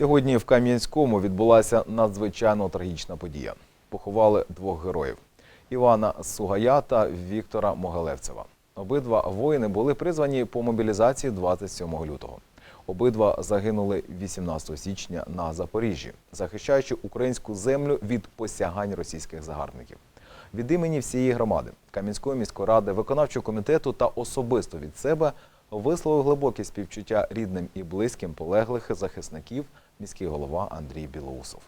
Сьогодні в Кам'янському відбулася надзвичайно трагічна подія. Поховали двох героїв Івана Сугая та Віктора Могилевцева. Обидва воїни були призвані по мобілізації 27 лютого. Обидва загинули 18 січня на Запоріжжі, захищаючи українську землю від посягань російських загарбників. Від імені всієї громади, Кам'янської міської ради, виконавчого комітету та особисто від себе висловив глибокі співчуття рідним і близьким полеглих захисників міський голова Андрій Білоусов.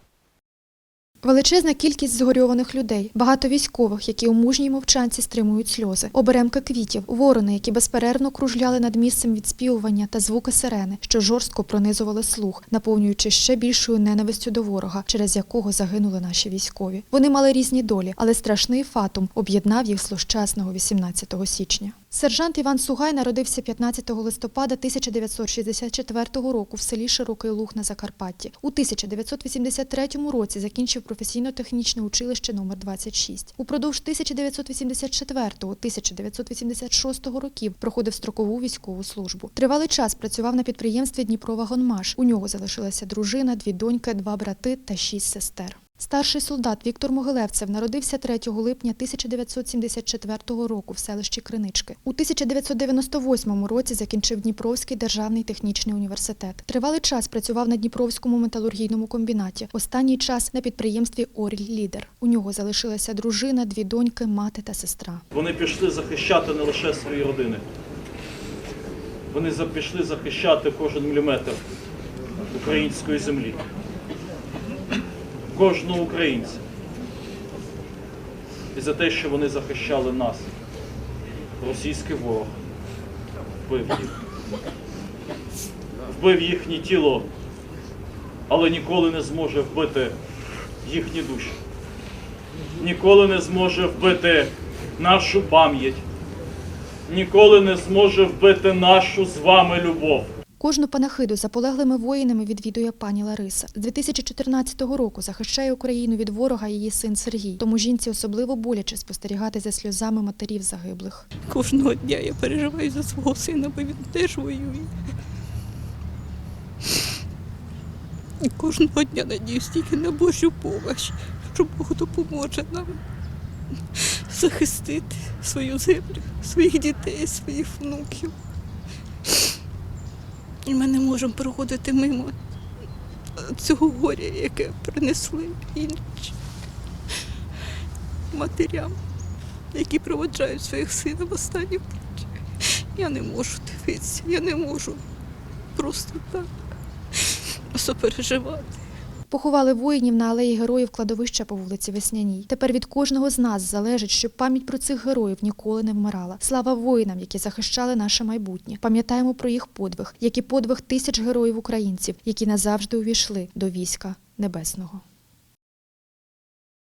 Величезна кількість згорьованих людей, багато військових, які у мужній мовчанці стримують сльози, оберемки квітів, ворони, які безперервно кружляли над місцем відспівування та звуки сирени, що жорстко пронизували слух, наповнюючи ще більшою ненавистю до ворога, через якого загинули наші військові. Вони мали різні долі, але страшний фатум об'єднав їх злощасного 18 січня. Сержант Іван Сугай народився 15 листопада 1964 року в селі Широкий Луг на Закарпатті. У 1983 році закінчив професійно-технічне училище номер 26. Упродовж 1984-1986 років проходив строкову військову службу. Тривалий час працював на підприємстві Дніпровагонмаш. У нього залишилася дружина, дві доньки, два брати та шість сестер. Старший солдат Віктор Могилевцев народився 3 липня 1974 року в селищі Кринички. У 1998 році закінчив Дніпровський державний технічний університет. Тривалий час працював на Дніпровському металургійному комбінаті. Останній час на підприємстві Оріль Лідер. У нього залишилася дружина, дві доньки, мати та сестра. Вони пішли захищати не лише свої родини. Вони пішли захищати кожен міліметр української землі. Кожного українця. І за те, що вони захищали нас. Російський ворог вбив їх. Вбив їхнє тіло, але ніколи не зможе вбити їхні душі ніколи не зможе вбити нашу пам'ять, ніколи не зможе вбити нашу з вами любов. Кожну панахиду за полеглими воїнами відвідує пані Лариса. З 2014 року захищає Україну від ворога її син Сергій. Тому жінці особливо боляче спостерігати за сльозами матерів загиблих. Кожного дня я переживаю за свого сина, бо він теж воює. І кожного дня надіюсь тільки на Божу помощь, що Бог допоможе нам захистити свою землю, своїх дітей, своїх внуків. І ми не можемо проходити мимо цього горя, яке принесли інші матерям які проводжають своїх синів в останній путь. Я не можу дивитися, я не можу просто так сопереживати. Поховали воїнів на алеї героїв кладовища по вулиці Весняній. Тепер від кожного з нас залежить, щоб пам'ять про цих героїв ніколи не вмирала. Слава воїнам, які захищали наше майбутнє. Пам'ятаємо про їх подвиг, як і подвиг тисяч героїв українців, які назавжди увійшли до війська небесного.